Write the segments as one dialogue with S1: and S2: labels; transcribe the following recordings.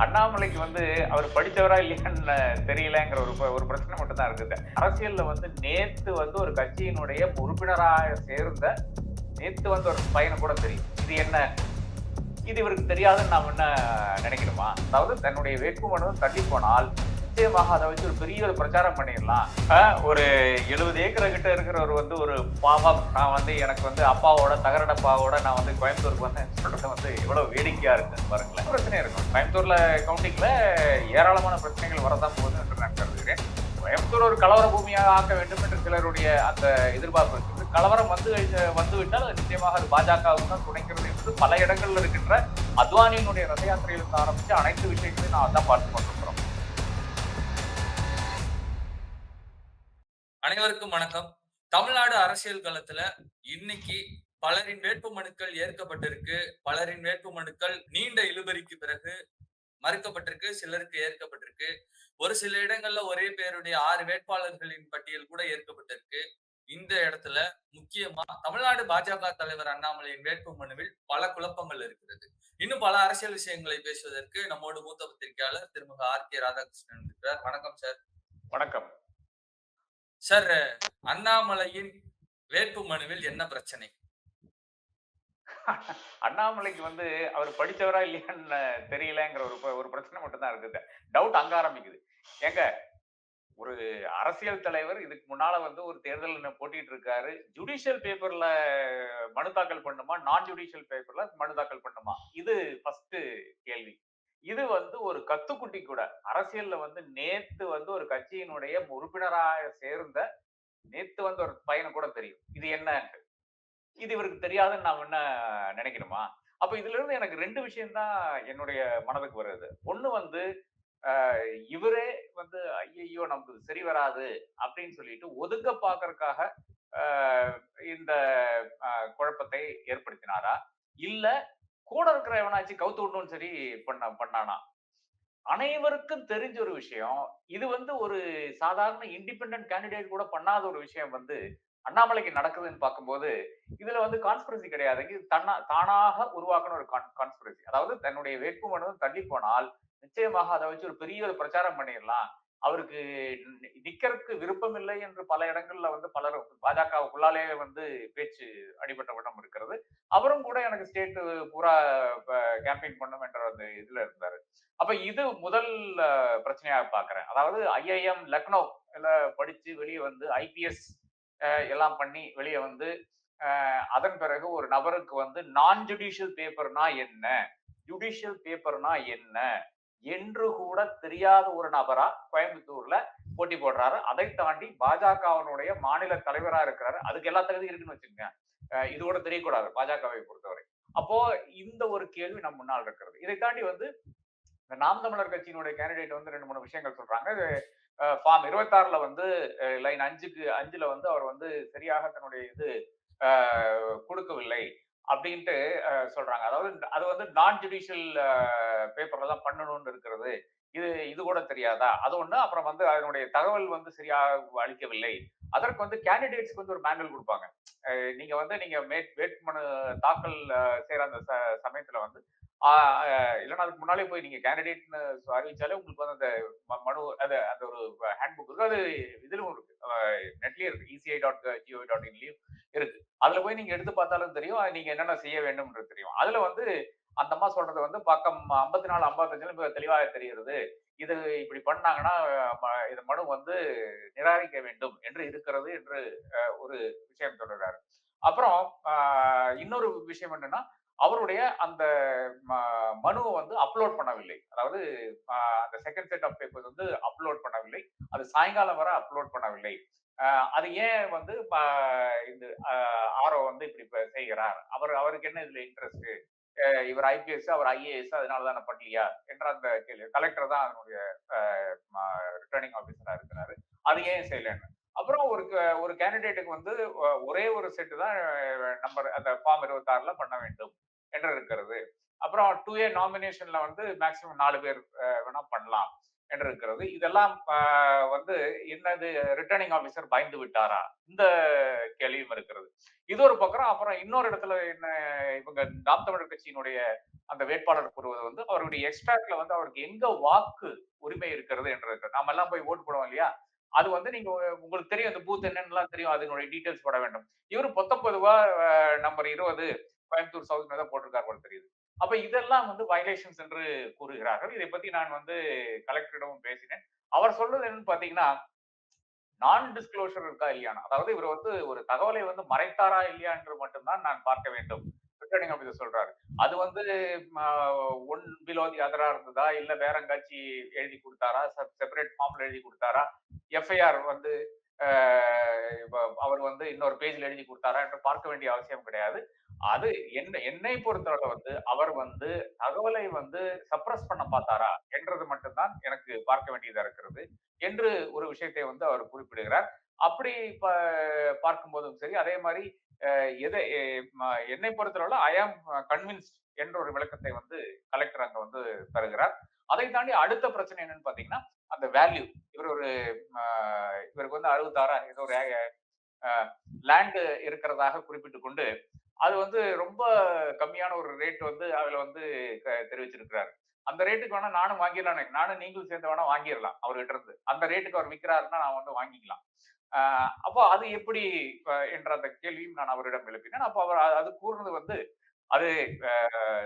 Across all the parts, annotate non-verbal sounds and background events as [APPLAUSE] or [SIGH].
S1: அண்ணாமலைக்கு வந்து அவர் படித்தவரா இல்லையான்னு தெரியலங்கிற ஒரு ப- ஒரு பிரச்சனை மட்டும் தான் இருக்குது. அரசியல்ல வந்து நேத்து வந்து ஒரு கட்சியினுடைய உறுப்பினராக சேர்ந்த நேத்து வந்து ஒரு பையனை கூட தெரியும். இது என்ன? இது இவருக்கு தெரியாதுன்னு நாம் என்ன நினைக்கணுமா? அதாவது தன்னுடைய வேட்புமனு தள்ளி போனால் நிச்சயமாக அதை வச்சு ஒரு பெரிய ஒரு பிரச்சாரம் பண்ணிடலாம். ஒரு எழுபது ஏக்கர் கிட்ட இருக்கிறவர் வந்து ஒரு பாவம். நான் வந்து எனக்கு வந்து அப்பாவோட தகரடப்பாவோட நான் வந்து கோயம்புத்தூருக்கு வந்தேன். சொல்றது வந்து எவ்வளவு வேடிக்கையா இருக்குன்னு பாருங்களேன். பிரச்சனை இருக்கும். கோயம்புத்தூர்ல கவுண்டிங்ல ஏராளமான பிரச்சனைகள் வரதான் போகுது என்று நான் கருதுகிறேன். கோயம்புத்தூர் ஒரு கலவர பூமியாக ஆக்க வேண்டும் என்று சிலருடைய அந்த எதிர்பார்ப்பு இருக்குது. கலவரம் வந்து வந்துவிட்டால் அது நிச்சயமாக அது பாஜகவுக்கு தான் துணைக்கிறது என்று பல இடங்களில் இருக்கின்ற அத்வானியினுடைய ரத யாத்திரையிலிருந்து ஆரம்பித்து அனைத்து விஷயங்களையும் நான் தான் பார்த்து கொண்டிருக்கிறோம்
S2: அனைவருக்கும் வணக்கம். தமிழ்நாடு அரசியல் களத்துல இன்னைக்கு பலரின் வேட்பு மனுக்கள் ஏற்கப்பட்டிருக்கு. பலரின் வேட்பு மனுக்கள் நீண்ட இழுபறிக்கு பிறகு மறுக்கப்பட்டிருக்கு சிலருக்கு ஏற்கப்பட்டிருக்கு. ஒரு சில இடங்கள்ல ஒரே பேருடைய ஆறு வேட்பாளர்களின் பட்டியல் கூட ஏற்கப்பட்டிருக்கு. இந்த இடத்துல முக்கியமா தமிழ்நாடு பாஜக தலைவர் அண்ணாமலையின் வேட்பு மனுவில் பல குழப்பங்கள் இருக்கிறது. இன்னும் பல அரசியல் விஷயங்களை பேசுவதற்கு நம்மோடு மூத்த பத்திரிகையாளர் திருமுக ஆர் கே ராதாகிருஷ்ணன் இருக்கிறார். வணக்கம் சார்.
S1: வணக்கம்.
S2: சார் அண்ணாமலையின் வேட்பு மனுவில் என்ன பிரச்சனை?
S1: அண்ணாமலைக்கு வந்து அவர் படிச்சவரா இல்லையான்னு தெரியலங்கிற ஒரு ஒரு பிரச்சனை மட்டும்தான் இருக்குது. டவுட் அங்க ஆரம்பிக்குது. ஏங்க ஒரு அரசியல் தலைவர் இதுக்கு முன்னால வந்து ஒரு தேர்தல் போட்டிட்டு இருக்காரு. ஜுடிஷியல் பேப்பர்ல மனு தாக்கல் பண்ணுமா? நான் ஜுடிஷியல் பேப்பர்ல மனு தாக்கல் பண்ணுமா? இது ஃபர்ஸ்ட் கேள்வி. இது வந்து ஒரு கத்துக்குட்டி கூட. அரசியல்ல வந்து நேத்து வந்து ஒரு கட்சியினுடைய உறுப்பினராக சேர்ந்த நேத்து வந்து ஒரு பையனை கூட தெரியும். இது என்ன இது இவருக்கு தெரியாதுன்னு நாம் என்ன நினைக்கணுமா? அப்ப இதுல இருந்து எனக்கு ரெண்டு விஷயம்தான் என்னுடைய மனதுக்கு வருது. ஒண்ணு வந்து இவரே வந்து ஐயையோ நமக்கு சரி வராது அப்படின்னு சொல்லிட்டு ஒதுக்க பாக்குறதுக்காக இந்த குழப்பத்தை ஏற்படுத்தினாரா? இல்ல கூட இருக்கிற எவனாச்சும் கவுத்து விடணும்னு சரி பண்ண பண்ணானா? அனைவருக்கும் தெரிஞ்ச ஒரு விஷயம். இது வந்து ஒரு சாதாரண இண்டிபெண்டன்ட் கேண்டிடேட் கூட பண்ணாத ஒரு விஷயம் வந்து அண்ணாமலைக்கு நடக்குதுன்னு பார்க்கும்போது இதுல வந்து கான்ஸ்பிரசி கிடையாது. இது தன்னா தானாக உருவாக்கின ஒரு கான்ஸ்பிரசி அதாவது தன்னுடைய வேட்புமனு தள்ளி போனால் நிச்சயமாக அதை வச்சு ஒரு பெரிய ஒரு பிரச்சாரம் பண்ணிடலாம். அவருக்கு நிக்கிறதுக்கு விருப்பம் இல்லை என்று பல இடங்கள்ல வந்து பலர் பாஜகவுக்குள்ளாலே வந்து பேச்சு அடிபட்ட வண்ணம் இருக்கிறது. அவரும் கூட எனக்கு ஸ்டேட் பூரா கேம்பெயின் பண்ணும் என்ற அந்த இதுல இருந்தாரு. அப்ப இது முதல் பிரச்சனையா பிரச்சனையாக பாக்குறேன். அதாவது ஐஐஎம் லக்னோ படிச்சு வெளியே வந்து ஐபிஎஸ் எல்லாம் பண்ணி வெளியே வந்து அதன் பிறகு ஒரு நபருக்கு வந்து நான் ஜுடிஷியல் பேப்பர்னா என்ன? ஜுடிஷியல் பேப்பர்னா என்ன? என்று கூட தெரியாத ஒரு நபரா கோயம்புத்தூர்ல போட்டி போடுறாரு. அதை தாண்டி பாஜகவினுடைய மாநில தலைவரா இருக்கிறாரு. அதுக்கு எல்லா தகுதியும் இருக்குன்னு வச்சுக்கோங்க. இது கூட தெரியக்கூடாது பாஜகவை பொறுத்தவரை. அப்போ இந்த ஒரு கேள்வி நம் முன்னால் இருக்கிறது. இதை தாண்டி வந்து இந்த நாம் தமிழர் கட்சியினுடைய கேண்டிடேட் வந்து ரெண்டு மூணு விஷயங்கள் சொல்றாங்க. ஃபார்ம் இருபத்தாறுல வந்து லைன் அஞ்சுக்கு அஞ்சுல வந்து அவர் வந்து சரியாக தன்னுடைய இது கொடுக்கவில்லை. அப்படின்ட்டு சொல்றாங்க. அதாவது அது வந்து நான் ஜுடிஷியல் பேப்பர்ல தான் பண்ணணும்னு இருக்கிறது. இது இது கூட தெரியாதா? அது ஒண்ணு. அப்புறம் வந்து அதனுடைய தகவல் வந்து சரியாக அளிக்கவில்லை. அதற்கு வந்து கேண்டிடேட்ஸ்க்கு வந்து ஒரு மேனுவல் கொடுப்பாங்க. நீங்க வந்து நீங்க வேட்புமனு தாக்கல் செய்யற அந்த ச- சமயத்துல வந்து இல்லைன்னா அதுக்கு முன்னாலே போய் நீங்க கேண்டிடேட்னு அறிவிச்சாலே உங்களுக்கு வந்து அந்த ம- மனு அது அந்த ஒரு ஹேண்ட் புக் இருக்கு. அது இதுலயும் இருக்கு. நெட்லயும் இருக்கு. இசிஐ டாட் ஜிஓ டாட் இன்லயும் இருக்கு. அதுல போய் நீங்க எடுத்து பார்த்தாலும் தெரியும். நீங்க என்னென்ன செய்ய வேண்டும்ன்றது தெரியும். அதுல வந்து அந்த அம்மா சொல்றது வந்து பக்கம் ஐம்பத்தி நாலு ஐம்பத்தஞ்சுல மிக தெளிவாக தெரிகிறது. இது இப்படி பண்ணாங்கன்னா ம- இது மனு வந்து நிராகரிக்க வேண்டும் என்று இருக்கிறது என்று ஒரு விஷயம் சொல்றாரு. அப்புறம் இன்னொரு விஷயம் என்னன்னா அவருடைய அந்த ம- மனுவை வந்து அப்லோட் பண்ணவில்லை. அதாவது அந்த செகண்ட் செட் ஆஃப் பேப்பர்ஸ் வந்து அப்லோட் பண்ணவில்லை. அது சாயங்காலம் வரை அப்லோட் பண்ணவில்லை. அது ஏன் வந்து இந்த ஆரோ வந்து இப்படி செய்கிறார்? அவர் அவருக்கு என்ன இதுல இன்ட்ரெஸ்ட் இவர் ஐபிஎஸ் அவர் ஐஏஎஸ் அதனால தானே பண்ணலையா? என்ற அந்த கேள்வி. கலெக்டர் தான் அதனுடைய ரிட்டர்னிங் ஆஃபீஸரா இருக்கிறாரு. அது ஏன் செய்யலன்னு. அப்புறம் ஒரு க- ஒரு கேண்டிடேட்டுக்கு வந்து ஒரே ஒரு செட்டு தான் நம்பர் அந்த ஃபார்ம் இருபத்தாறுல பண்ண வேண்டும். என்று இருக்கிறது அப்புறம் டூ ஏ நாமினேஷன்ல வந்து மேக்சிமம் நாலு பேர் வேணா பண்ணலாம் என்று இருக்கிறது இதெல்லாம் வந்து என்னது ரிட்டர்னிங் ஆபிசர் பயந்து விட்டாரா? இந்த கேள்வியும் இருக்கிறது. இது ஒரு பக்கம் அப்புறம் இன்னொரு இடத்துல என்ன இவங்க நாம் தமிழர் கட்சியினுடைய அந்த வேட்பாளர் கூறுவது வந்து அவருடைய எக்ஸ்ட்ராக்ட்ல வந்து அவருக்கு எங்க வாக்கு உரிமை இருக்கிறது என்று நாம எல்லாம் போய் ஓட்டு போடுவோம் இல்லையா? அது வந்து நீங்க உங்களுக்கு தெரியும் அந்த பூத் என்னன்னு தெரியும் அதனுடைய டீட்டெயில்ஸ் போட வேண்டும். இவரு பொத்தப்பொதுவா நம்பர் இருபது. கோயம்புத்தூர் சவுத் தான் போட்டிருக்காரு போல தெரியுது. அப்ப இதெல்லாம் வந்து வயலேஷன்ஸ் என்று கூறுகிறார்கள். இதை பத்தி நான் வந்து கலெக்டரிடமும் பேசினேன். அவர் சொல்றது என்னன்னு பாத்தீங்கன்னா நான் டிஸ்க்ளோஷர் இருக்கா இல்லையானா அதாவது இவர் வந்து ஒரு தகவலை வந்து மறைத்தாரா இல்லையா என்று மட்டும்தான் நான் பார்க்க வேண்டும். ரிட்டர்னிங் ஆஃபீஸர் சொல்றாரு. அது வந்து ஒன் பிலோ தி அதரா இருந்ததா? இல்ல வேற எங்காச்சி எழுதி கொடுத்தாரா? செப்பரேட் ஃபார்ம்ல எழுதி கொடுத்தாரா? எஃப்ஐஆர் வந்து அவர் வந்து இன்னொரு பேஜ்ல எழுதி கொடுத்தாரா? என்று பார்க்க வேண்டிய அவசியம் கிடையாது. அது என்ன என்னை பொறுத்தவரை வந்து அவர் வந்து தகவலை வந்து சப்ரஸ் பண்ண பார்த்தாரா என்றது மட்டும்தான் எனக்கு பார்க்க வேண்டியதா இருக்கிறது என்று ஒரு விஷயத்தை வந்து அவர் குறிப்பிடுகிறார். அப்படி பார்க்கும்போதும் சரி அதே மாதிரி எதை என்னை பொறுத்தவரை ஐ ஆம் கன்வின்ஸ்ட் என்ற ஒரு விளக்கத்தை வந்து கலெக்டர் அங்க வந்து தருகிறார். அதை தாண்டி அடுத்த பிரச்சனை என்னன்னு பாத்தீங்கன்னா அந்த வேல்யூ இவர் ஒரு இவருக்கு வந்து அறுபத்தாறா ஏதோ ஒரு லேண்டு இருக்கிறதாக குறிப்பிட்டு கொண்டு அது வந்து ரொம்ப கம்மியான ஒரு ரேட் வந்து அதுல வந்து தெரிவிச்சிருக்கிறாரு. அந்த ரேட்டுக்கு வேணா நானும் வாங்கிடலாம் நானும் நீங்களும் சேர்ந்து வேணா வாங்கிடலாம் அவர்கிட்ட இருந்து. அந்த ரேட்டுக்கு அவர் விற்கிறாருன்னா நான் வந்து வாங்கிக்கலாம். அப்போ அது எப்படி என்ற அந்த கேள்வியும் நான் அவரிடம் எழுப்பினேன். அப்போ அவர் அது கூறுனது வந்து அது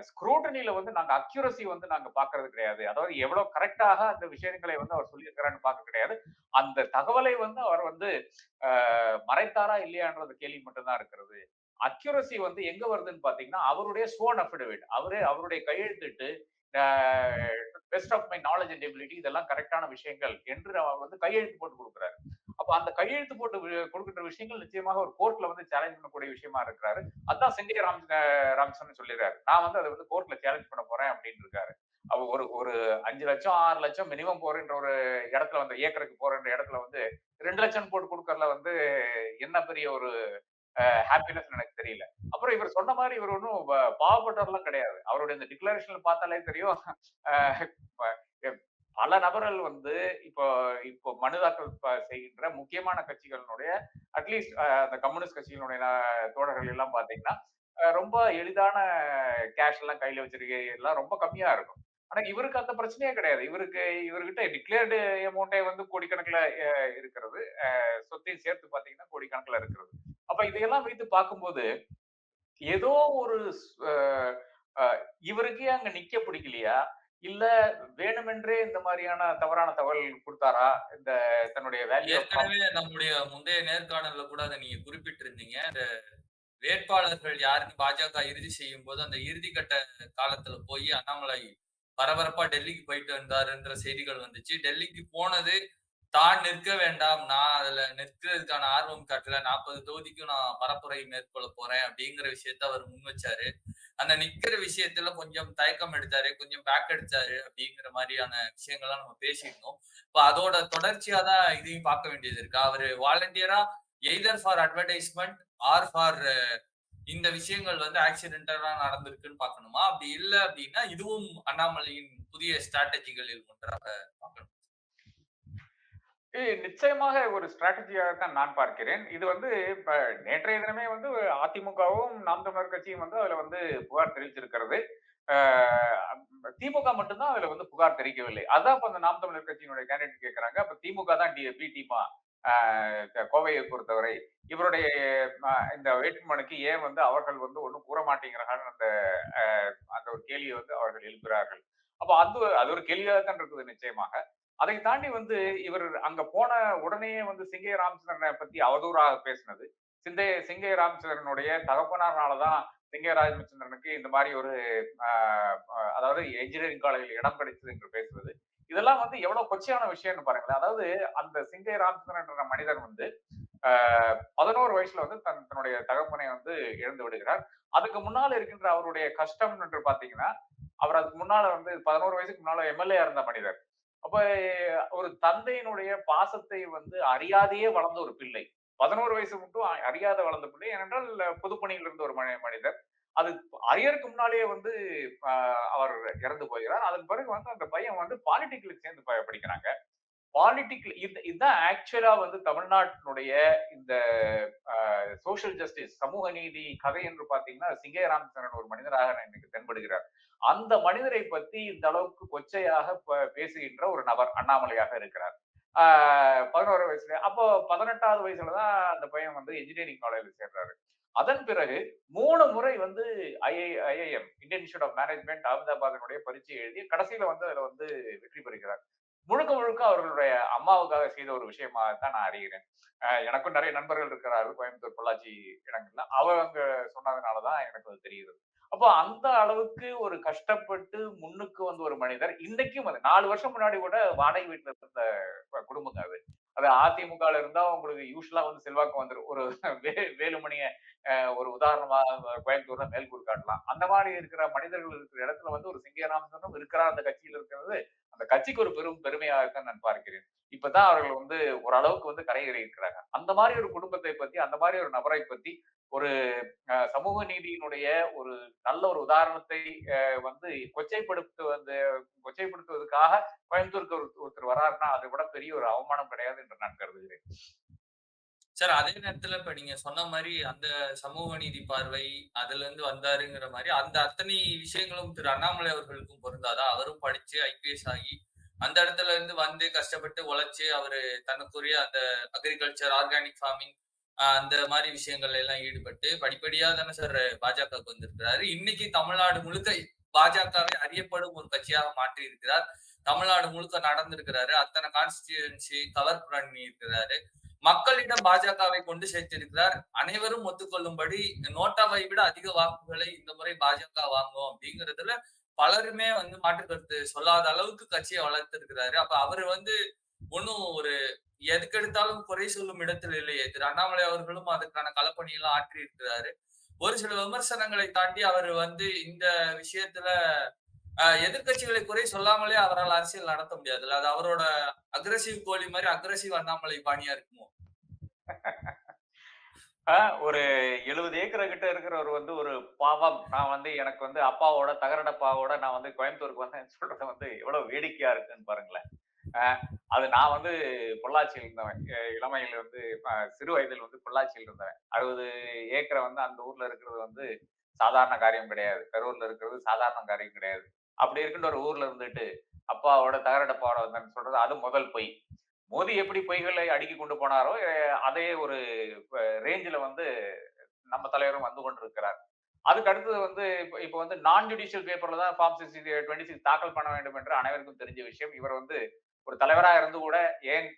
S1: ஸ்க்ரூட்டனில வந்து நாங்க அக்யூரசி வந்து நாங்க பாக்குறது கிடையாது. அதாவது எவ்வளவு கரெக்டாக அந்த விஷயங்களை வந்து அவர் சொல்லியிருக்கிறான்னு பார்க்க கிடையாது. அந்த தகவலை வந்து அவர் வந்து மறைத்தாரா இல்லையான்றது கேள்வி மட்டும்தான் இருக்கிறது. அக்யூரசி வந்து எங்க வருதுன்னு பாத்தீங்கன்னா அவருடைய ஸ்வோன் அஃபிடவிட் அவரே அவருடைய கையெழுத்திட்டு best of my knowledge and ability இதெல்லாம் கரெக்டான விஷயங்கள் என்று அவர் வந்து கையெழுத்து போட்டு கொடுக்குறாரு. அப்ப அந்த கையெழுத்து போட்டு கொடுக்கின்ற விஷயங்கள் நிச்சயமாக ஒரு கோர்ட்ல வந்து சேலஞ்ச் பண்ணக்கூடிய விஷயமா இருக்கிறாரு. அதான் செஞ்சே ராம் ராம்சன் சொல்லிடுறாரு. நான் வந்து அதை வந்து கோர்ட்ல சேலஞ்ச் பண்ண போறேன் அப்படின்னு இருக்காரு. அவ ஒரு ஒரு அஞ்சு லட்சம் ஆறு லட்சம் மினிமம் போறன்ற ஒரு இடத்துல வந்து ஏக்கருக்கு போறன்ற இடத்துல வந்து ரெண்டு லட்சம் போட்டு கொடுக்கறதுல வந்து என்ன பெரிய ஒரு ஹாப்பினஸ் எனக்கு தெரியல. அப்புறம் இவர் சொன்ன மாதிரி இவர் ஒன்றும் பாவப்பட்டவர்லாம் கிடையாது. அவருடைய இந்த டிக்ளரேஷன்ல பார்த்தாலே தெரியும். பல நபர்கள் வந்து இப்போ இப்போ மனுதாக்கல் செய்கின்ற முக்கியமான கட்சிகளினுடைய அட்லீஸ்ட் அந்த கம்யூனிஸ்ட் கட்சிகளுடைய தோழர்கள் எல்லாம் பாத்தீங்கன்னா ரொம்ப எளிதான கேஷ் எல்லாம் கையில வச்சிருக்க எல்லாம் ரொம்ப கம்மியா இருக்கும். ஆனா இவருக்கு அந்த பிரச்சனையே கிடையாது. இவருக்கு இவர்கிட்ட டிக்ளேர்டு அமௌண்டே வந்து கோடிக்கணக்கில் இருக்கிறது. சொத்தையும் சேர்த்து பாத்தீங்கன்னா கோடிக்கணக்கில் இருக்கிறது. அப்ப இதையெல்லாம் வைத்து பார்க்கும்போது ஏதோ ஒரு இவருக்கே அங்க நிக்க பிடிக்கலையா? இல்ல வேணுமென்றே இந்த மாதிரியான தவறான தகவல் கொடுத்தாரா? இந்த தன்னுடைய வேல்யூ
S2: ஏற்கனவே நம்முடைய முந்தைய நேர்காணல்ல கூட அதை நீங்க குறிப்பிட்டிருந்தீங்க. இந்த வேட்பாளர்கள் யாருன்னு பாஜக இறுதி செய்யும் போது அந்த இறுதி கட்ட காலத்துல போய் அண்ணாமலை பரபரப்பா டெல்லிக்கு போயிட்டு வந்தாருன்ற செய்திகள் வந்துச்சு. டெல்லிக்கு போனது தான் நிற்க வேண்டாம். நான் அதுல நிற்கிறதுக்கான ஆர்வம் காட்டல. நாற்பது தொகுதிக்கும் நான் பரப்புரை மேற்கொள்ள போறேன் அப்படிங்கிற விஷயத்த அவர் முன் வச்சாரு. அந்த நிக்கிற விஷயத்துல கொஞ்சம் தயக்கம் எடுத்தாரு கொஞ்சம் பேக் எடுத்தாரு அப்படிங்கிற மாதிரியான விஷயங்கள்லாம் நம்ம பேசியிருந்தோம். இப்ப அதோட தொடர்ச்சியா தான் இதையும் பார்க்க வேண்டியது இருக்கு. அவரு வாலண்டியரா either for advertisement or for இந்த விஷயங்கள் வந்து ஆக்சிடென்டலா நடந்திருக்குன்னு பார்க்கணுமா? அப்படி இல்லை அப்படின்னா இதுவும் அண்ணாமலையின் புதிய ஸ்ட்ராட்டஜிகளில் ஒன்றாக
S1: நிச்சயமாக ஒரு ஸ்ட்ராட்டஜியாக தான் நான் பார்க்கிறேன். இது வந்து இப்ப நேற்றைய தினமே வந்து அதிமுகவும் நாம் தமிழர் கட்சியும் வந்து அதுல வந்து புகார் தெரிவிச்சிருக்கிறது. திமுக மட்டும்தான் அதுல வந்து புகார் தெரிவிக்கவில்லை. அதான் இப்ப அந்த நாம் தமிழர் கட்சியினுடைய கேண்டிடேட் கேட்கிறாங்க அப்ப திமுக தான் டி பி டீமா கோவையை பொறுத்தவரை இவருடைய இந்த வேட்புமனுக்கு ஏன் வந்து அவர்கள் வந்து ஒன்றும் கூற மாட்டேங்கிறார்கள் அந்த அந்த ஒரு கேள்வியை வந்து அவர்கள் எழுப்புகிறார்கள். அப்போ அது அது ஒரு கேள்வியாக தான் இருக்குது நிச்சயமாக. அதை தாண்டி வந்து இவர் அங்க போன உடனே வந்து சிங்கை ராமச்சந்திரனை பத்தி அவதூறாக பேசினது. சிந்தைய சிங்கை ராமச்சந்திரனுடைய தகப்பனார்னாலதான் சிங்கை ராமச்சந்திரனுக்கு இந்த மாதிரி ஒரு அதாவது என்ஜினியரிங் காலேஜில் இடம் கிடைச்சது என்று பேசுவது. இதெல்லாம் வந்து எவ்வளவு கொச்சையான விஷயம்னு பாருங்களேன். அதாவது அந்த சிங்கை ராமச்சந்திரன் என்ற மனிதன் வந்து பதினோரு வயசுல வந்து தன் தன்னுடைய தகப்பனை வந்து இழந்து விடுகிறார். அதுக்கு முன்னால் இருக்கின்ற அவருடைய கஷ்டம் என்று பாத்தீங்கன்னா அவர் அதுக்கு முன்னால வந்து பதினோரு வயசுக்கு முன்னால எம்எல்ஏ இருந்த மனிதர். அப்ப ஒரு தந்தையினுடைய பாசத்தை வந்து அறியாதையே வளர்ந்த ஒரு பிள்ளை. பதினோரு வயசு மட்டும் அறியாத வளர்ந்த பிள்ளை. ஏனென்றால் பொதுப்பணியில் இருந்த ஒரு மனிதர். அது அரியருக்கு முன்னாலேயே வந்து அவர் இறந்து போகிறார். அதன் பிறகு வந்து அந்த பையன் வந்து பாலிடிக்கலுக்கு சேர்ந்து படிக்கிறாங்க. பாலிட்டிக்கல் இது இதுதான் ஆக்சுவலா வந்து தமிழ்நாட்டினுடைய இந்த சோசியல் ஜஸ்டிஸ் சமூக நீதி கதை என்று பாத்தீங்கன்னா சிங்கே ராமச்சந்திரன் ஒரு மனிதராக எனக்கு தென்படுகிறார். அந்த மனிதரை பத்தி இந்த அளவுக்கு கொச்சையாக பேசுகின்ற ஒரு நபர் அண்ணாமலையாக இருக்கிறார். ஆஹ் பதினோரு வயசுல அப்போ பதினெட்டாவது வயசுலதான் அந்த பையன் வந்து இன்ஜினியரிங் காலேஜ்ல சேர்றாரு. அதன் பிறகு மூணு முறை வந்து II IIM Indian Institute of Management அகமதாபாத்தினுடைய பரீட்சை எழுதி கடைசியில வந்து அதுல வந்து வெற்றி பெறுகிறார். முழுக்க முழுக்க அவர்களுடைய அம்மாவுக்காக செய்த ஒரு விஷயமா தான் நான் அறிகிறேன். எனக்கும் நிறைய நண்பர்கள் இருக்கிறார்கள் கோயம்புத்தூர் பொள்ளாச்சி இடங்கள்ல. அவங்க சொன்னதுனாலதான் எனக்கு அது தெரியுது. அப்போ அந்த அளவுக்கு ஒரு கஷ்டப்பட்டு முன்னுக்கு வந்த ஒரு மனிதர் இன்னைக்கும் அது. நாலு வருஷம் முன்னாடி கூட வாடகை வீட்டுல இருந்த குடும்பங்க அது. அது அதிமுகல இருந்தா உங்களுக்கு யூஸ்வலா வந்து செல்வாக்கு வந்துரும். ஒரு வே- வேலுமணிய ஒரு உதாரணமா கோயம்புத்தூர்ல மேல்கூர் காட்டலாம். அந்த மாதிரி இருக்கிற மனிதர்கள் இருக்கிற இடத்துல வந்து ஒரு சிங்கராமசனும் இருக்கிறார் அந்த கட்சியில் இருக்கிறது அந்த கட்சிக்கு ஒரு பெரும் பெருமையாக இருக்குன்னு நான் பார்க்கிறேன். இப்பதான் அவர்கள் வந்து ஓரளவுக்கு வந்து கரையேறி இருக்கிறாங்க. அந்த மாதிரி ஒரு குடும்பத்தை பத்தி அந்த மாதிரி ஒரு நபரை பத்தி ஒரு அஹ், சமூக நீதியினுடைய ஒரு நல்ல ஒரு உதாரணத்தை அஹ், வந்து கொச்சைப்படுத்து வந்து கொச்சைப்படுத்துவதற்காக கோயம்புத்தூருக்கு ஒரு ஒருத்தர் வராருன்னா அதை விட பெரிய ஒரு அவமானம் கிடையாது என்று நான் கருதுகிறேன்.
S2: சார் அதே நேரத்துல இப்ப நீங்க சொன்ன மாதிரி அந்த சமூக நீதி பார்வை அதுல இருந்து வந்தாருங்கிற மாதிரி அந்த அத்தனை விஷயங்களும் திரு அண்ணாமலை அவர்களுக்கும் பொருந்தாதா? அவரும் படிச்சு ஐபிஎஸ் ஆகி அந்த இடத்துல இருந்து வந்து கஷ்டப்பட்டு உழைச்சு அவரு தனக்குரிய அந்த அக்ரிகல்ச்சர் ஆர்கானிக் ஃபார்மிங் அந்த மாதிரி விஷயங்கள்ல எல்லாம் ஈடுபட்டு படிப்படியா தானே சார் பாஜகவுக்கு வந்திருக்கிறாரு. இன்னைக்கு தமிழ்நாடு முழுக்க பாஜகவை அறியப்படும் ஒரு கட்சியாக மாற்றி இருக்கிறார். தமிழ்நாடு முழுக்க நடந்திருக்கிறாரு. அத்தனை கான்ஸ்டிடியூன்சி கவர் பண்ணி இருக்கிறாரு மக்களிடம் பாஜகவை கொண்டு சேர்த்திருக்கிறார். அனைவரும் ஒத்துக்கொள்ளும்படி நோட்டாவை விட அதிக வாக்குகளை இந்த முறை பாஜக வாங்கும் அப்படிங்கறதுல பலருமே வந்து மாற்று கருத்து சொல்லாத அளவுக்கு கட்சியை வளர்த்திருக்கிறாரு. அப்ப அவர் வந்து ஒன்னும் ஒரு எதுக்கெடுத்தாலும் குறை சொல்லும் இடத்தில் இல்லையே. திரு அண்ணாமலை அவர்களும் அதுக்கான களப்பணியெல்லாம் ஆற்றி இருக்கிறாரு ஒரு சில விமர்சனங்களை தாண்டி அவர் வந்து இந்த விஷயத்துல எதிர்கட்சிகளை எதிர்க்கட்சிகளை குறை சொல்லாமலே அவரால் அரசியல் நடத்த முடியாது அது அவரோட அக்ரஸிவ் கோழி மாதிரி அக்ரஸிவ் அண்ணாமலை பாணியா இருக்குமோ?
S1: ஒரு எழுபது ஏக்கர் கிட்ட இருக்கிறவர் வந்து ஒரு பாவம். நான் வந்து எனக்கு வந்து அப்பாவோட தகரடப்பாவோட நான் வந்து கோயம்புத்தூருக்கு வந்தேன் சொல்றது வந்து எவ்வளவு வேடிக்கையா இருக்குன்னு பாருங்களேன். அது நான் வந்து பொள்ளாச்சியில் இருந்தவன். அஹ் இளமையில் வந்து சிறு வயதில் வந்து பொள்ளாச்சியில் இருந்தவன். அறுபது ஏக்கரை வந்து அந்த ஊர்ல இருக்கிறது வந்து சாதாரண காரியம் கிடையாது. கரூர்ல இருக்கிறது சாதாரண காரியம் கிடையாது. அப்படி இருக்குன்ற ஒரு ஊர்ல இருந்துட்டு அப்பாவோட தகரடப்பாவோட வந்தேன்னு சொல்றது அது முதல் பொய். மோதி எப்படி பொய்களை அடுக்கி கொண்டு போனாரோ அதே ஒரு ரேஞ்சில் வந்து நம்ம தலைவரும் வந்து கொண்டிருக்கிறார். அதுக்கு அடுத்தது வந்து இப்போ இப்போ வந்து நான் ஜுடிஷியல் பேப்பர்ல தான் ஃபார்ம் சிக்ஸ் டுவெண்ட்டி சிக்ஸ் தாக்கல் பண்ண வேண்டும் என்று அனைவருக்கும் தெரிஞ்ச விஷயம். இவர் வந்து ஒரு தலைவராக இருந்து கூட ஏன்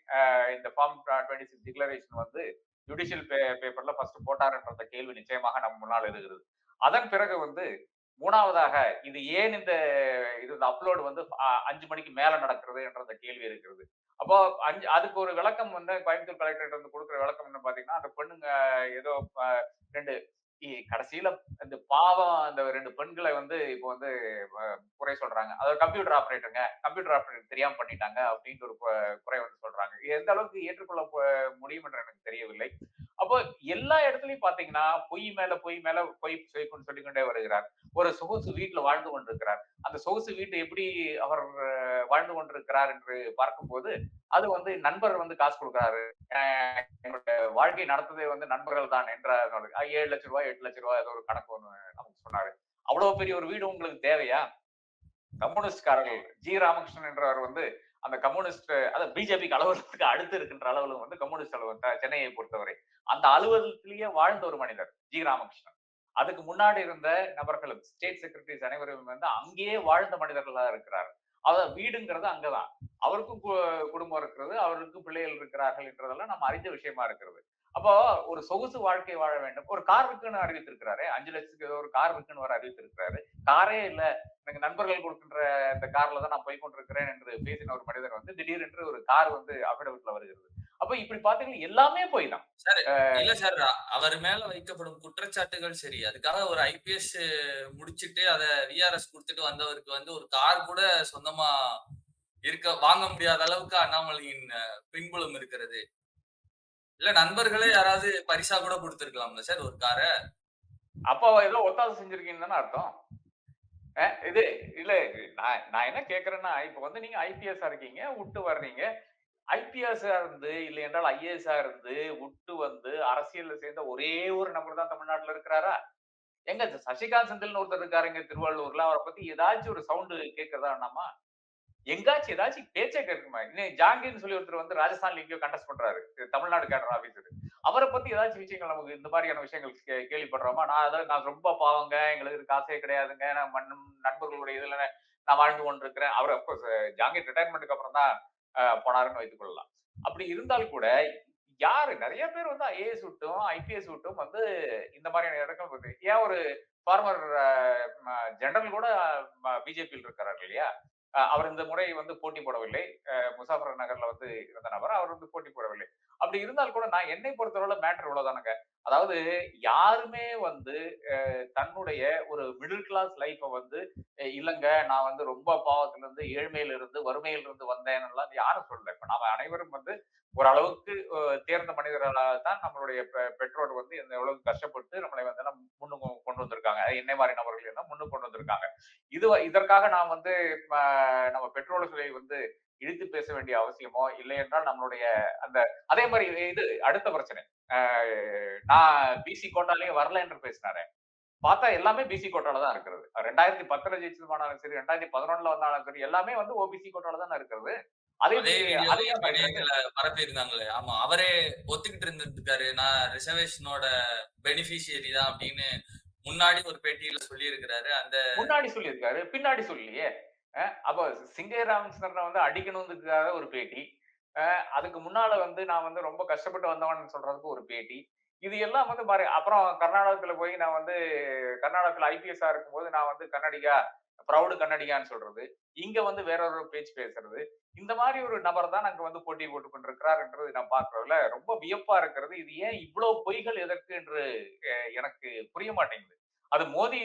S1: இந்த ஃபார்ம் டுவெண்ட்டி சிக்ஸ் டிக்ளரேஷன் வந்து ஜுடிஷியல் பேப்பர்ல ஃபர்ஸ்ட் போட்டாருன்ற கேள்வி நிச்சயமாக நம்ம முன்னால் எழுகிறது. அதன் பிறகு வந்து மூணாவதாக இது ஏன் இந்த இது அப்லோடு வந்து அஞ்சு மணிக்கு மேல நடக்கிறது என்ற அந்த கேள்வி இருக்கிறது. அப்போ அஞ்சு அதுக்கு ஒரு விளக்கம் வந்து கோயம்புத்தூர் கலெக்டர் வந்து கொடுக்குற விளக்கம் என்ன பாத்தீங்கன்னா அந்த பெண்ணுங்க ஏதோ ரெண்டு இ- கடைசியில இந்த பாவம் அந்த ரெண்டு பெண்களை வந்து இப்போ வந்து குறை சொல்றாங்க. அதாவது கம்ப்யூட்டர் ஆப்ரேட்டருங்க கம்ப்யூட்டர் ஆப்ரேட்டர் தெரியாம பண்ணிட்டாங்க அப்படின்ற ஒரு குறை வந்து சொல்றாங்க. இது எந்த அளவுக்கு ஏற்றுக்கொள்ள முடியும் என்று எனக்கு தெரியவில்லை. அப்போ எல்லா இடத்துலயும் பாத்தீங்கன்னா பொய் மேல பொய் மேல பொய் சொல்லிக்கொண்டு சொல்லிக்கொண்டே வருகிறார். ஒரு சொகுசு வீட்டுல வாழ்ந்து கொண்டிருக்கிறார். அந்த சொகுசு வீட்டு எப்படி அவர் வாழ்ந்து கொண்டிருக்கிறார் என்று பார்க்கும்போது அது வந்து நண்பர் வந்து காசு கொடுக்குறாரு. அஹ், என்னோட வாழ்க்கை நடத்ததே வந்து நண்பர்கள் தான் என்ற ஏழு லட்சம் ரூபாய் எட்டு லட்ச ரூபாய் ஏதோ ஒரு கணக்கு ஒன்று நமக்கு சொன்னாரு. அவ்வளவு பெரிய ஒரு வீடு உங்களுக்கு தேவையா? கம்யூனிஸ்ட்காரர்கள் ஜி. ராமகிருஷ்ணன் என்றவர் வந்து அந்த கம்யூனிஸ்ட் அதாவது பிஜேபிக்கு அலுவலகத்துக்கு அடுத்து இருக்கின்ற அளவில் வந்து கம்யூனிஸ்ட் அலுவலகம் சென்னையை பொறுத்தவரை. அந்த அலுவலகத்திலேயே வாழ்ந்த ஒரு மனிதர் ஜி. ராமகிருஷ்ணன். அதுக்கு முன்னாடி இருந்த நபர்களும் ஸ்டேட் செக்ரட்டரிஸ் அனைவரும் வந்து அங்கேயே வாழ்ந்த மனிதர்களா இருக்கிறார். அவர் வீடுங்கிறது அங்கதான். அவருக்கும் கு- குடும்பம் இருக்கிறது அவருக்கும் பிள்ளைகள் இருக்கிறார்கள் என்றதெல்லாம் நம்ம அறிந்த விஷயமா இருக்கிறது. அப்போ ஒரு சொகுசு வாழ்க்கை வாழ வேண்டும். ஒரு கார் இருக்குன்னு அறிவித்திருக்கிறாரு அஞ்சு லட்சத்துக்கு ஏதோ ஒரு கார் இருக்குன்னு வர அறிவித்திருக்கிறாரு. காரே இல்ல. எனக்கு நண்பர்கள் கொடுக்கின்ற இந்த கார்ல தான் நான் போய் கொண்டிருக்கிறேன் என்று பேசின ஒரு மனிதர் வந்து திடீரென்று ஒரு கார் வந்து அபிடவிட்ல வருகிறது. அப்ப இப்படி பாத்தீங்கன்னா எல்லாமே போய் தான்
S2: சார் இல்ல சார் அவர் மேல வைக்கப்படும் குற்றச்சாட்டுகள் சரி. அதுக்காக ஒரு ஐபிஎஸ் முடிச்சிட்டு அத விஆர்எஸ் கொடுத்துட்டு வந்தவருக்கு வந்து ஒரு கார் கூட சொந்தமா இருக்க வாங்க முடியாத அளவுக்கு அண்ணாமலையின் பின்புலம் இருக்கிறது. இல்ல நண்பர்களே யாராவது பரிசா கூட கொடுத்திருக்கலாம்ல சார் ஒரு காரை?
S1: அப்போ ஏதோ ஒத்தாசை செஞ்சிருக்கீங்கன்னு தானே அர்த்தம். இது இல்ல நான் நான் என்ன கேக்குறேன்னா இப்ப வந்து நீங்க ஐபிஎஸ் இருக்கீங்க விட்டு வர்றீங்க. ஐபிஎஸ் இருந்து இல்லை என்றால் ஐஏஎஸ் இருந்து விட்டு வந்து அரசியல்ல சேர்ந்த ஒரே ஒரு நபர் தான் தமிழ்நாட்டுல இருக்கிறாரா? எங்க சசிகாந்த் செந்தில்னு ஒருத்தர் இருக்காருங்க திருவள்ளூர்ல அவரை பத்தி ஏதாச்சும் ஒரு சவுண்டு கேட்கறதா வேணாமா எங்காச்சும் ஏதாச்சும் பேச்சே கேட்குமா இன்னும் ஜாங்கின்னு சொல்லி ஒருத்தர் வந்து ராஜஸ்தான்ல எங்கேயோ கண்டஸ்ட் பண்றாரு தமிழ்நாடு கேடர் ஆபீசர் அவரை பத்தி ஏதாச்சும் விஷயங்கள் நமக்கு இந்த மாதிரியான விஷயங்கள் கே- கேள்விப்படுறோமா? நான் அதாவது நான் ரொம்ப பாவங்க எங்களுக்கு காசே கிடையாதுங்க. நான் நண்பர்களுடைய இதுல நான் வாழ்ந்து கொண்டிருக்கிறேன். அவர் அப்கோர்ஸ் ஜாங்கிர் ரிட்டையர்மெண்ட்டுக்கு அப்புறம் தான் அஹ், போனாருன்னு வைத்துக் கொள்ளலாம். அப்படி இருந்தால் கூட யாரு நிறைய பேர் வந்து ஐஏஎஸ் விட்டும் ஐபிஎஸ் விட்டும் வந்து இந்த மாதிரியான இடங்கள் வந்து ஏன் ஒரு ஃபார்மர் ஜெனரல் கூட பிஜேபியில் இருக்கிறார் இல்லையா? அஹ் அவர் இந்த முறை வந்து போட்டி போடவில்லை. முசாஃபர் நகர்ல வந்து இருந்த நபர் அவர் வந்து போட்டி போடவில்லை. அப்படி இருந்தால் கூட நான் என்னை பொறுத்தவரை மேட்டர் இவ்வளவுதானுங்க. அதாவது யாருமே வந்து தன்னுடைய ஒரு மிடில் கிளாஸ் லைஃபை வந்து இல்லைங்க நான் வந்து ரொம்ப பாவத்துல இருந்து ஏழ்மையில இருந்து வறுமையில இருந்து வந்தேன்னுலாம் யாரும் சொல்லல. இப்ப நாம அனைவரும் வந்து ஓரளவுக்கு தேர்ந்த மனிதர்களாக தான் நம்மளுடைய பெ- பெற்றோர் வந்து இந்த எவ்வளவு கஷ்டப்பட்டு நம்மளை வந்து முன்னு கொண்டு வந்திருக்காங்க. என்னை மாதிரி நபர்கள் என்ன முன்னு கொண்டு வந்திருக்காங்க. இது இதற்காக நான் வந்து நம்ம நம்ம பெற்றோர்களை வந்து இழுத்து பேச வேண்டிய அவசியமோ இல்லை என்றால் நம்மளுடைய அந்த அதே மாதிரி இது- அடுத்த பிரச்சனை. நான் பிசி கோட்டாலேயே வரல என்று பேசினாரே. பார்த்தா எல்லாமே பிசி கோட்டால தான் இருக்கிறது. ரெண்டாயிரத்தி பத்துல ஜெயிச்சதுமானாலும் சரி ரெண்டாயிரத்தி பதினொன்னுல வந்தாலும் சரி எல்லாமே வந்து ஓபிசி கோட்டால தான் இருக்கிறது. அதே
S2: அதே
S1: மாதிரி- அதே
S2: வீடியோ
S1: மாதிரி
S2: இணையத்துல பரப்பி இருந்தாங்களே ஆமா அவரே ஒத்துக்கிட்டு இருந்திருக்காரு நான் ரிசர்வேஷனோட பெனிஃபிஷியரி தான் அப்படின்னு முன்னாடி ஒரு பேட்டியில சொல்லி இருக்கிறாரு அந்த
S1: முன்னாடி சொல்லியிருக்காரு பின்னாடி சொல்லியே அஹ் அப்போ சிங்கை ராமச்சந்திரனை வந்து அடிக்கணுங்கிறதுக்காக ஒரு பேட்டி. அதுக்கு முன்னால வந்து நான் வந்து ரொம்ப கஷ்டப்பட்டு வந்தவன் சொல்றதுக்கு ஒரு பேட்டி. இது எல்லாம் வந்து பாரு அப்புறம் கர்நாடகத்துல போய் நான் வந்து கர்நாடகத்துல ஐபிஎஸ்ஆ இருக்கும்போது நான் வந்து கன்னடியா ப்ரௌடு கன்னடியான்னு சொல்றது. இங்க வந்து வேற ஒரு பேச்சு பேசுறது. இந்த மாதிரி ஒரு நபர் தான் அங்க வந்து போட்டி போட்டு கொண்டிருக்கிறார் என்றது நான் பார்க்கறதுல ரொம்ப வியப்பா இருக்கிறது. இது ஏன் இவ்வளவு பொய்கள் எதற்கு என்று எனக்கு புரிய மாட்டேங்குது. அது மோதி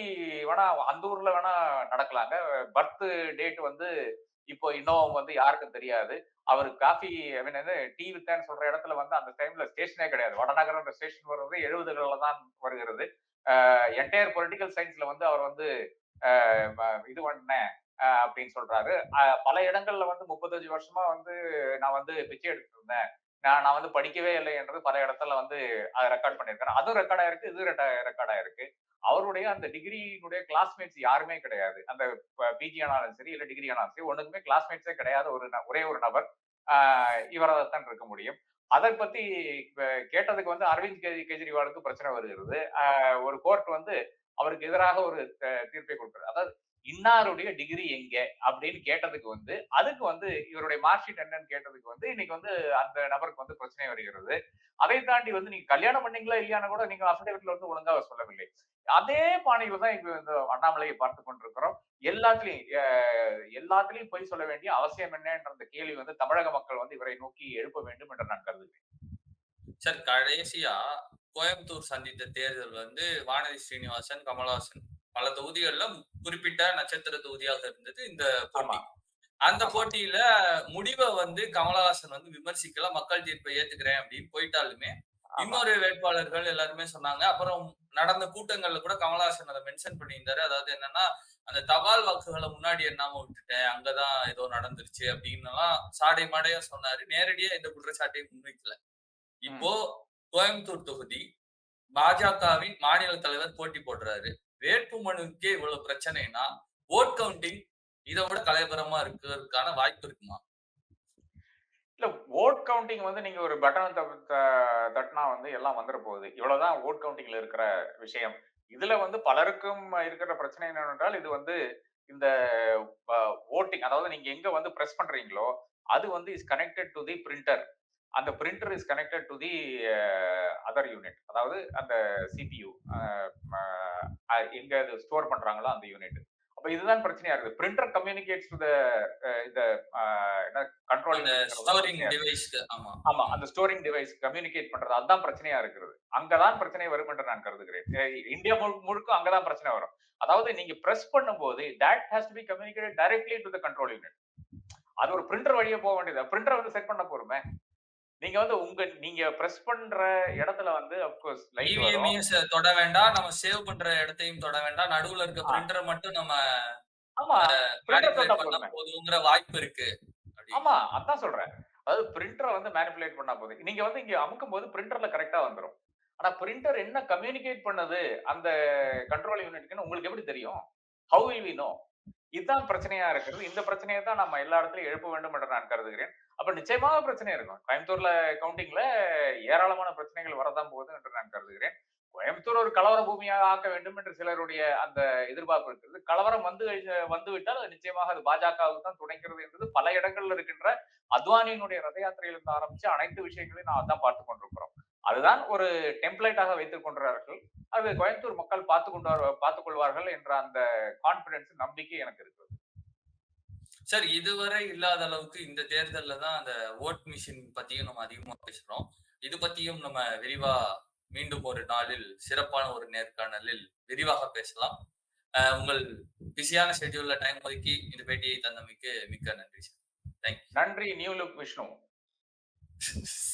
S1: வேணா அந்த ஊர்ல வேணா நடக்கலாங்க. பர்த் டேட் வந்து இப்போ இன்னும் வந்து யாருக்கும் தெரியாது. அவர் காஃபி ஐ மீன் வந்து டீ வித்தான்னு சொல்ற இடத்துல வந்து அந்த டைம்ல ஸ்டேஷனே கிடையாது. வடநகரம் ஸ்டேஷன் வருவது எழுபதுகள்ல தான் வருகிறது. என்டையர் பொலிட்டிக்கல் சயின்ஸ்ல வந்து அவர் வந்து இது பண்ணேன் அப்படின்னு சொல்றாரு. பல இடங்கள்ல வந்து முப்பத்தஞ்சு வருஷமா வந்து நான் வந்து பிச்சை எடுத்துட்டு இருந்தேன். நான் நான் வந்து படிக்கவே இல்லை என்றது பல இடத்துல வந்து அதை ரெக்கார்ட் பண்ணியிருக்கேன். அதுவும் ரெக்கார்ட் ஆயிருக்கு இது ரெக்கார்ட் ஆயிருக்கு. அவருடைய அந்த டிகிரியினுடைய கிளாஸ்மேட்ஸ் யாருமே கிடையாது. அந்த பிஜி ஆனாலும் சரி இல்ல டிகிரி ஆனாலும் சரி ஒண்ணுக்குமே கிளாஸ்மேட்ஸே கிடையாது ஒரு ஒரே ஒரு நபர் இவராக தான் இருக்க முடியும். அதை பத்தி கேட்டதுக்கு வந்து அரவிந்த் கெஜ் கெஜ்ரிவாலுக்கு பிரச்சனை வருகிறது. ஒரு கோர்ட் வந்து அவருக்கு எதிராக ஒரு த- தீர்ப்பை கொடுக்கிறது. அதாவது இன்னாருடைய டிகிரி எங்க? அப்படின்னு கேட்டதுக்கு வந்து அதுக்கு வந்து இவருடைய மார்க் ஷீட் என்னன்னு கேட்டதுக்கு வந்து இன்னைக்கு வந்து அந்த நபருக்கு வந்து பிரச்சனை வருகிறது. அதை தாண்டி வந்து நீங்க கல்யாணம் பண்ணீங்களா இல்லையான்னு கூட நீங்க அஃபிடேவிட்ல வந்து ஒழுங்கா சொல்லவில்லை. அதே பாணியில தான் இப்ப இந்த அண்ணாமலையை பார்த்து கொண்டிருக்கிறோம். எல்லாத்துலயும் எல்லாத்துலயும் போய் சொல்ல வேண்டிய அவசியம் என்னன்ற அந்த கேள்வி வந்து தமிழக மக்கள் வந்து இவரை நோக்கி எழுப்ப வேண்டும் என்று நான் கருதுகிறேன்.
S2: சார் கடைசியா கோயம்புத்தூர் சந்தித்த தேர்தல் வந்து வானதி ஸ்ரீனிவாசன் கமலஹாசன் பல தொகுதிகள்ல குறிப்பிட்ட நட்சத்திர தொகுதியாக இருந்தது இந்த போட்டி. அந்த. போட்டியில முடிவை வந்து கமலஹாசன் வந்து விமர்சிக்கல மக்கள் தீர்ப்பை ஏத்துக்கிறேன் அப்படின்னு போயிட்டாலுமே இன்னொரு வேட்பாளர்கள் எல்லாருமே சொன்னாங்க. அப்புறம் நடந்த கூட்டங்கள்ல கூட கமலஹாசன் அதை மென்ஷன் பண்ணியிருந்தாரு. அதாவது என்னன்னா அந்த தபால் வாக்குகளை முன்னாடி எண்ணாம விட்டுட்டேன். அங்கதான் ஏதோ நடந்துருச்சு அப்படின்னு எல்லாம் சாடை மாடையா சொன்னாரு. நேரடியா எந்த குற்றச்சாட்டையும் முன்வைக்கல. இப்போ கோயம்புத்தூர் தொகுதி பாஜகவின் மாநில தலைவர் போட்டி போடுறாரு. வேட்பு மனுக்கே இவ்வளவு பிரச்சனைனா ஓட் கவுண்டிங் இதை விட கலைபரமா இருக்கிறதுக்கான வாய்ப்பு இருக்குமா?
S1: இல்ல ஓட் கவுண்டிங் வந்து நீங்க ஒரு பட்டன் தட்டினா வந்து எல்லாம் வந்துட போகுது. இவ்வளவுதான் ஓட் கவுண்டிங்ல இருக்கிற விஷயம். இதுல வந்து பலருக்கும் இருக்கிற பிரச்சனை என்னவென்றால் இது வந்து இந்த ஓட்டிங் அதாவது நீங்க எங்க வந்து பிரஸ் பண்றீங்களோ அது வந்து is connected to the printer அந்த printer is connected to the other unit அதாவது அந்த சிபியூ எங்க அது ஸ்டோர் பண்றாங்களோ அந்த யூனிட் அப்ப இதுதான் பிரச்சனையா இருக்குது. பிரிண்டர் கம்யூனிகேட்ஸ் டு த இந்த கண்ட்ரோலிங்
S2: ஸ்டோரிங் டிவைஸ்க்கு ஆமா.
S1: ஆமா அந்த ஸ்டோரிங் டிவைஸ் கம்யூனிகேட் பண்றது அதுதான் பிரச்சனையா இருக்கிறது அங்கதான் பிரச்சனை வரும் என்று நான் கருதுகிறேன். இந்தியா முழு- முழுக்க அங்கதான் பிரச்சனை வரும். அதாவது நீங்க பிரஸ் பண்ணும்போது that has to be communicate directly to the control unit அது ஒரு பிரிண்டர் வழியா போக வேண்டியது. பிரிண்டர் வந்து செட் பண்ண போறோமே. நீங்க வந்து உங்க நீங்க பிரஸ் பண்ற இடத்துல வந்து அப்கோர்ஸ் லைட் வரும்.
S2: இவிஎம்ஐயும் ச- தொட வேண்டாம். நம்ம சேவ் பண்ற இடத்தையும் தொட வேண்டாம். நடுவுல இருக்க. பிரிண்டரை மட்டும் நம்ம
S1: ஆமா
S2: போதுங்கிற வாய்ப்பு இருக்கு.
S1: ஆமா அதான் சொல்றேன். அதாவது பிரிண்டரை வந்து மேனிபுலேட் பண்ணா போதும். நீங்க வந்து இங்க அமுக்கும் போது பிரிண்டர்ல கரெக்டா வந்துரும். ஆனா பிரிண்டர் என்ன கம்யூனிகேட் பண்ணது? அந்த கண்ட்ரோல் யூனிட்க்குன்னு உங்களுக்கு எப்படி தெரியும்? ஹவு வில் வி நோ இதுதான் பிரச்சனையா இருக்கிறது. இந்த பிரச்சனையை தான் நம்ம எல்லா இடத்துலயும் எழுப்ப வேண்டும் என்று நான் கருதுகிறேன். அப்ப நிச்சயமாக பிரச்சனை இருக்கும். கோயம்புத்தூர்ல கவுண்டிங்ல ஏராளமான பிரச்சனைகள் வரதான் போகுது என்று நான் கருதுகிறேன். கோயம்புத்தூர் ஒரு கலவர பூமியாக ஆக்க வேண்டும் என்று சிலருடைய அந்த எதிர்பார்ப்பு இருக்கிறது. கலவரம் வந்து வந்து விட்டால் அது நிச்சயமாக அது பாஜகவுக்கு தான் துணைக்கிறது என்பது பல இடங்கள்ல இருக்கின்ற அத்வானியினுடைய ரத யாத்திரையிலிருந்து ஆரம்பிச்சு அனைத்து விஷயங்களையும் நான் அதான் பார்த்து கொண்டிருக்கிறோம். அதுதான் ஒரு டெம்ப்ளேட்டாக வைத்துக் கொண்டார்கள் அது கோயம்புத்தூர் மக்கள் பார்த்து கொண்டு பார்த்துக் கொள்வார்கள் என்ற அந்த கான்பிடன்ஸ் நம்பிக்கை எனக்கு இருக்கிறது.
S2: சார் இதுவரை இல்லாத அளவுக்கு இந்த தேர்தல்ல தான் அந்த ஓட் மிஷின் பத்தியும் நம்ம அதிகமா பேசுறோம். இது பத்தியும் நம்ம விரிவா மீண்டும் ஒரு நாளில் சிறப்பான ஒரு நேர்காணலில் விரிவாக பேசலாம். உங்கள் பிஸியான ஷெட்யூல்ல டைம் ஒதுக்கி இந்த பேட்டியை தந்தமைக்கு மிக்க நன்றி சார்
S1: நன்றி நியூ லுக் விஷ்ணு. [LAUGHS]